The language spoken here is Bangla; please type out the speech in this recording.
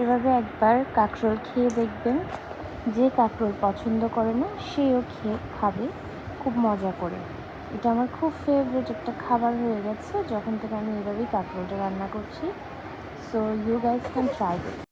এভাবে একবার কাঁকরোল খেয়ে দেখবেন। যে কাঁকরোল পছন্দ করে না, সেও খেয়ে খাবে। খুব মজা করে। এটা আমার খুব ফেভারিট একটা খাবার হয়ে গেছে, যখন থেকে আমি এভাবেই কাঁকরোলটা রান্না করছি। So you guys can try this